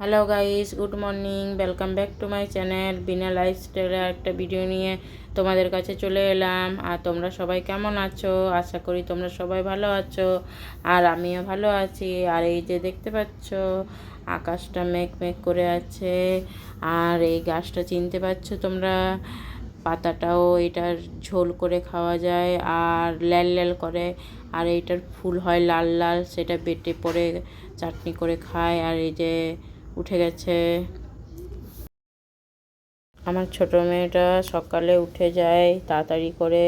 Hello guys good morning welcome back to my channel Bina লাইফস্টাইলের একটা video নিয়ে তোমাদের কাছে চলে এলাম। আর তোমরা সবাই কেমন আছো? আশা করি তোমরা সবাই ভালো আছো, আর আমিও ভালো আছি। আর এই যে দেখতে পাচ্ছ, আকাশটা মেঘ মেঘ করে আছে, আর এই গাছটা চিনতে পারছ তোমরা? পাতাটাও এটার ঝোল করে খাওয়া যায়, আর ল্যাল ল্যাল করে, আর এইটার ফুল হয় লাল লাল, সেটা বেটে পরে চাটনি করে খায়। আর এই যে উঠে গেছে। আমার ছোট মেয়েটা সকালে উঠে যায় তাড়াতাড়ি করে।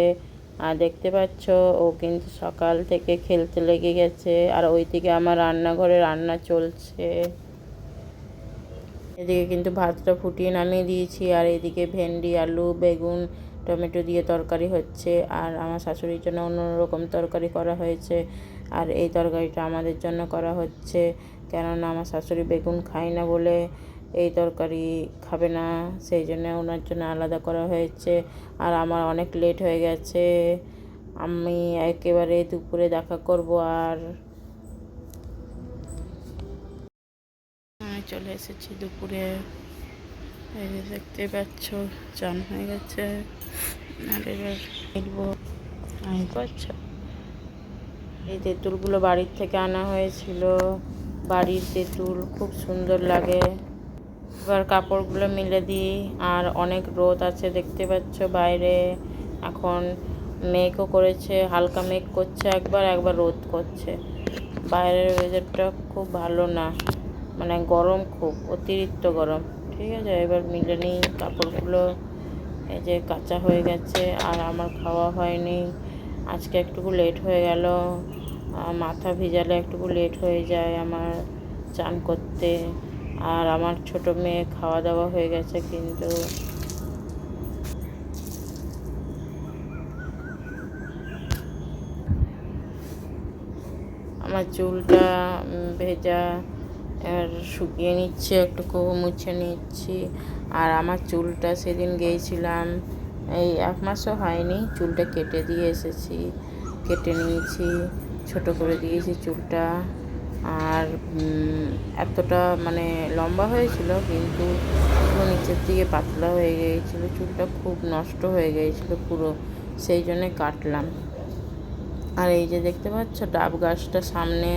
আর দেখতে পাচ্ছ, ও কিন্তু সকাল থেকে খেলতে লেগে গেছে। আর ওইদিকে আমার রান্নাঘরে রান্না চলছে। এদিকে কিন্তু ভাতটা ফুটিয়ে নামিয়ে দিয়েছি। আর এদিকে ভেন্ডি, আলু, বেগুন, টমেটো দিয়ে তরকারি হচ্ছে। আর আমার শাশুড়ির জন্য অন্য রকম তরকারি করা হয়েছে। আর এই তরকারিটা আমাদের জন্য করা হচ্ছে। কেননা আমার শাশুড়ি বেগুন খায় না বলে এই তরকারি খাবে না, সেই জন্য ওনার জন্য আলাদা করা হয়েছে। আর আমার অনেক লেট হয়ে গেছে, আমি একেবারে দুপুরে দেখা করব আর চলে এসেছি দুপুরে। এই দেখতে পাচ্ছ চান হয়ে গেছে। আর আমি এই তেঁতুলগুলো বাড়ির থেকে আনা হয়েছিল। বাড়ির তেঁতুল খুব সুন্দর লাগে। এবার কাপড়গুলো মিলে দিই, আর অনেক রোদ আছে দেখতে পাচ্ছ বাইরে। এখন মেঘও করেছে, হালকা মেঘ করছে, একবার একবার রোদ করছে। বাইরের ওয়েদারটা খুব ভালো না মানে গরম খুব, অতিরিক্ত গরম। ঠিক আছে, এবার মিলে নিই কাপড়গুলো, এই যে কাঁচা হয়ে গেছে, আর আমার খাওয়া হয়নি। আজকে একটুকু লেট হয়ে গেল। মাথা ভিজালে একটুকু লেট হয়ে যায় আমার চান করতে। আর আমার ছোট মেয়ে খাওয়া দাওয়া হয়ে গেছে কিন্তু। আমার চুলটা ভেজা, আর শুকিয়ে নিচ্ছে একটুকু মুছে নিচ্ছি। আর আমার চুলটা সেদিন গিয়েছিলাম, এই এক মাসও হয়নি, চুলটা কেটে দিয়ে এসেছি, কেটে নিয়েছি। ছোট করে দিয়েছি চুলটা আর এতটা মানে লম্বা হয়েছিল, কিন্তু নিচের দিকে পাতলা হয়ে গিয়েছিল, চুলটা খুব নষ্ট হয়ে গিয়েছিল পুরো, সেই জন্যে কাটলাম। আর এই যে দেখতে পাচ্ছ, ডাব গাছটা সামনে,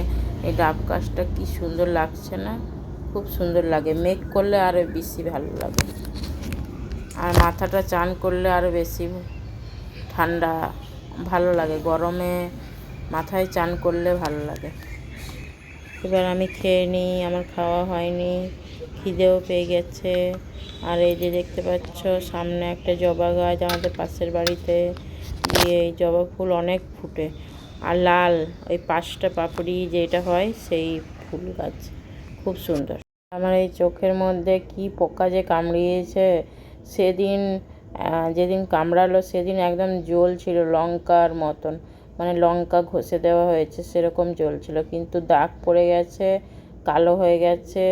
এই ডাব গাছটা কি সুন্দর লাগছে না? খুব সুন্দর লাগে, মেঘ করলে আরও বেশি ভালো লাগে। আর মাথাটা চান করলে আরও বেশি ঠান্ডা, ভালো লাগে। গরমে মাথায় চান করলে ভালো লাগে। এবার আমি খেয়ে নিই, আমার খাওয়া হয়নি, খিদেও পেয়ে গেছে। আর এই যে দেখতে পাচ্ছ, সামনে একটা জবা গাছ আমাদের পাশের বাড়িতে। দিয়ে এই জবা ফুল অনেক ফুটে। আর লাল ওই পাঁচটা পাপড়ি যেটা হয় সেই ফুল গাছ। খুব সুন্দর। আমার এই চোখের মধ্যে কি পোকা যে কামড়িয়েছে। সেদিন যেদিন কামড়ালো, সেদিন একদম জল ছিল লঙ্কার মতন। মানে লঙ্কা ঘষে দেওয়া হয়েছে সেরকম জ্বলছিল। কিন্তু দাগ পড়ে গেছে কালো হয়ে গেছে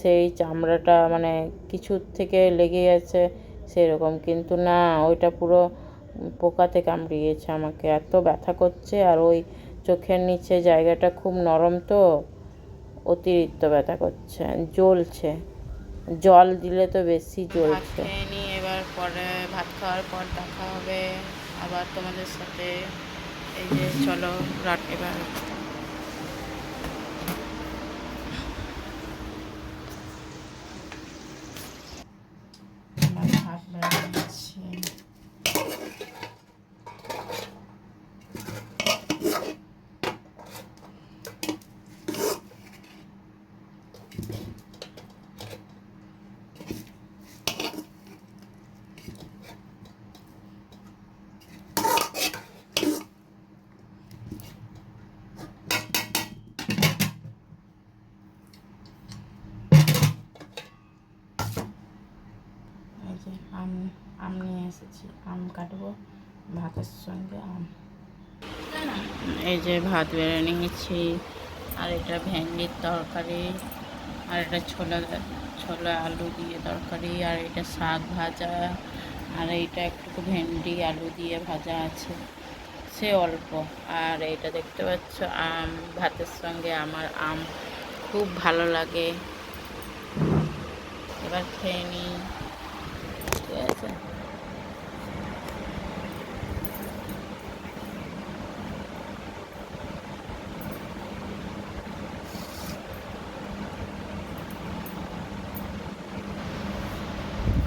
সেই চামড়াটা মানে কিছুর থেকে লেগে গেছে সেরকম। কিন্তু না ওইটা পুরো পোকাতে কামড়িয়েছে আমাকে। এত ব্যথা করছে আর ওই চোখের নিচে জায়গাটা খুব নরম তো অতিরিক্ত ব্যথা করছে জ্বলছে। জল দিলে তো বেশি জ্বলছে। এবার পরে ভাত খাওয়ার পর দেখা হবে আবার তোমাদের সাথে। এই যে চলো রাত এবার ভাত বানাচ্ছি এই যে আম আম এসেছি আম কাটবো, ভাতের সঙ্গে আম। এই যে ভাত বেড়ে নিয়েছি, আর এটা ভেন্ডির তরকারি, আর এটা ছোলা ছোলা আলু দিয়ে তরকারি, আর এটা শাক ভাজা, আর এইটা একটুকু ভেন্ডি আলু দিয়ে ভাজা আছে। সে অল্প, আর এটা দেখতে পাচ্ছ, আম, ভাতের সঙ্গে আমার আম, খুব ভালো লাগে। এবার খেয়ে নিই ঠিক আছে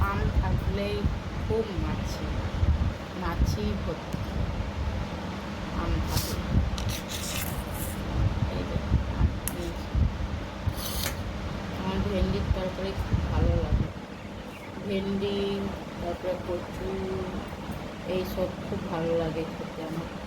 আম থাকলেই খুব মাছি মাছি ভর্তি আম থাকলে। আমার ভেন্ডির তরকারি খুব ভালো লাগে। ভেন্ডি, তারপরে কচু, এইসব খুব ভালো লাগে খেতে আমার।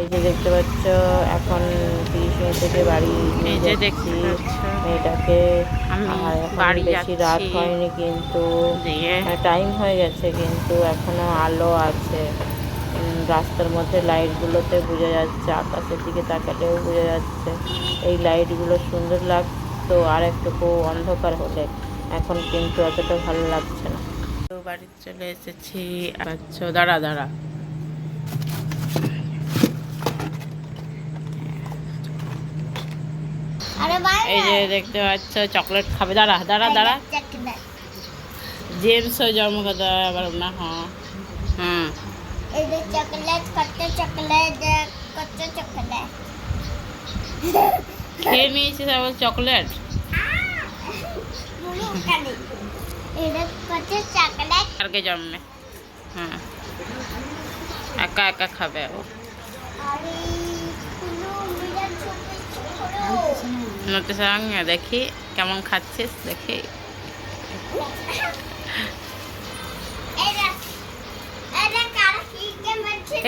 এই যে দেখতে পাচ্ছ এখন মিনিট থেকে বাড়ি নিয়ে যাচ্ছি। মেয়েটাকে বাড়ি বেশি রাত হয়নি কিন্তু টাইম হয়ে গেছে কিন্তু এখনও আলো আছে। রাস্তার মধ্যে লাইটগুলোতে বোঝা যাচ্ছে আকাশের দিকে তাকালেও বোঝা যাচ্ছে। এই লাইটগুলো সুন্দর লাগতো আর একটু অন্ধকার হলে। এখন কিন্তু এতটা ভালো লাগছে না। তো বাড়ি চলে এসেছি। আচ্ছা দাঁড়া দাঁড়া আরে ভাই এই যে দেখতে পাচ্ছ চকলেট খাবে। দাঁড়া দাঁড়া দাঁড়া। জেমসও জন্মকথা আবার না হ্যাঁ। হ্যাঁ চকলেট কত চকলেট কত চকলেট। খেয়ে নিয়েছিস আবার চকলেট। কালকে জন্মে। হ্যাঁ একা একা খাবে ও। নতে সঙ্গে দেখি কেমন খাচ্ছিস দেখি।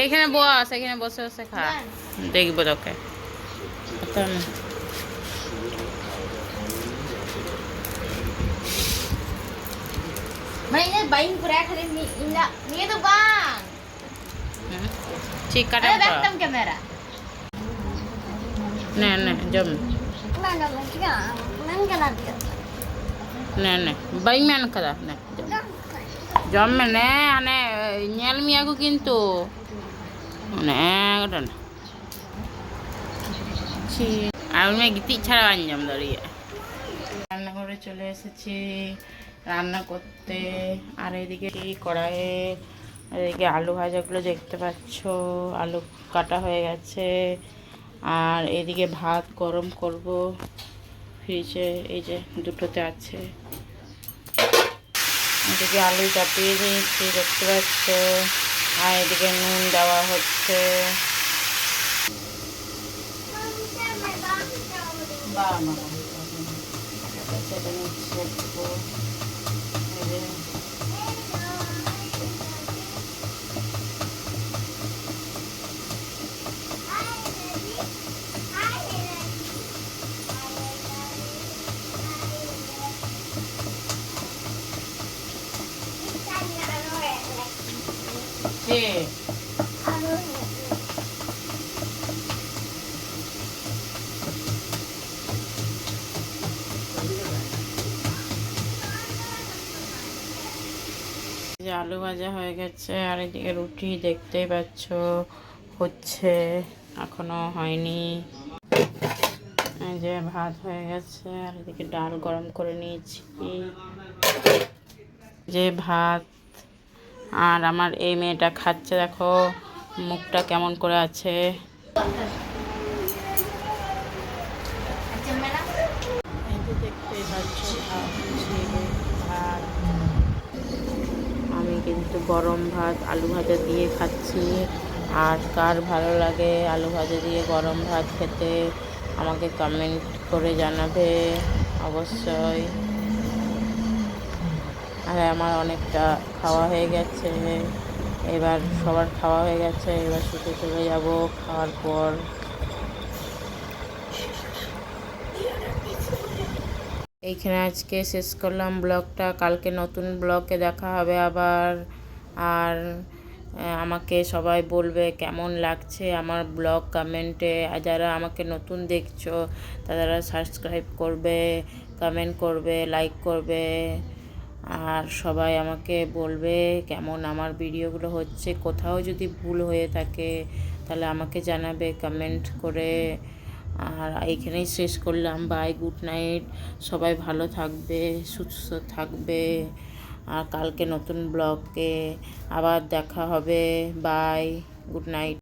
এইখানে বস এখানে বসে বসে খা। দেখব তোকে। তো নে নে জম? নে নে বাইম্যান খাদা নে জম। নে আনে ñel মিয়াগো কিন্তু নে ওটা না আর উনি গিতিক ছাড়া আঞ্জাম দাঁড়িয়ে রান্নাঘরে চলে এসেছি রান্না করতে আর এদিকে কড়াইয়ে এদিকে আলু ভাজাগুলো দেখতে পাচ্ছ আলু কাটা হয়ে গেছে আর এদিকে ভাত গরম করব। ফ্রিজে, এই যে দুটোতে আছে। এদিকে আলু চাপিয়ে দিয়েছি, দেখতে পাচ্ছ? আর এদিকে নুন দেওয়া হচ্ছে। বা মা ছেলে নিচ্ছে যে আলু ভাজা হয়ে গেছে, আর এদিকে রুটি দেখতেই পাচ্ছ, হচ্ছে এখনও হয়নি। যে ভাত হয়ে গেছে, আর এদিকে ডাল গরম করে নিয়েছি। যে ভাত আর আমার এই মেয়েটা খাচ্ছে, দেখো, মুখটা কেমন করে আছে। আমি কিন্তু গরম ভাত, আলু ভাজা দিয়ে খাচ্ছি। আর কার ভালো লাগে আলু ভাজা দিয়ে গরম ভাত খেতে, আমাকে কমেন্ট করে জানাবে অবশ্যই। আর আমার অনেকটা খাওয়া হয়ে গেছে। এবার সবার খাওয়া হয়ে গেছে, এবার শুতে চলে যাব খাওয়ার পর। এইখানে আজকে শেষ করলাম ব্লগটা, কালকে নতুন ব্লগে দেখা হবে আবার। আর আমাকে সবাই বলবে কেমন লাগছে আমার ব্লগ কমেন্টে। আর যারা আমাকে নতুন দেখছ, তারা সাবস্ক্রাইব করবে, কমেন্ট করবে, লাইক করবে। আর সবাই আমাকে বলবে কেমন আমার ভিডিওগুলো হচ্ছে। কোথাও যদি ভুল হয়ে থাকে, তাহলে আমাকে জানাবে কমেন্ট করে। আর এইখানেই শেষ করলাম। বাই গুড নাইট সবাই ভালো থাকবে, সুস্থ থাকবে। আর কালকে নতুন ব্লগে আবার দেখা হবে। Bye good night